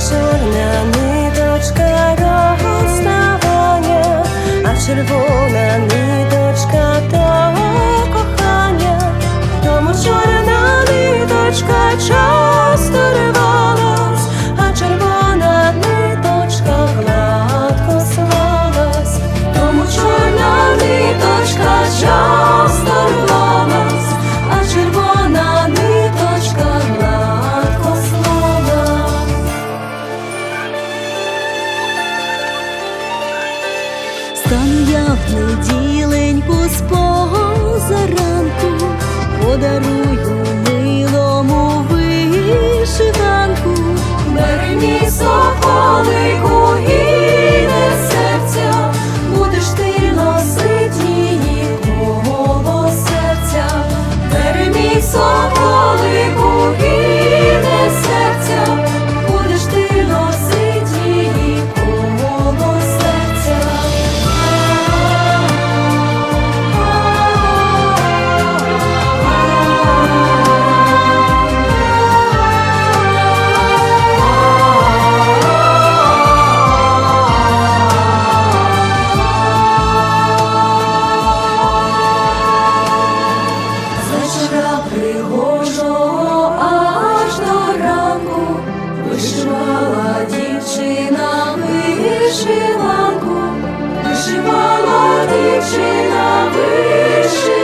Ой, та чорна ниточка розставання, а червона Стану я в неділеньку з позаранку, подарую милому вишиванку, бери мій соколику і не серця, будеш ти носить її коло серця, бери мій соколику і вишиванку, вишивала дівчина вишиванку.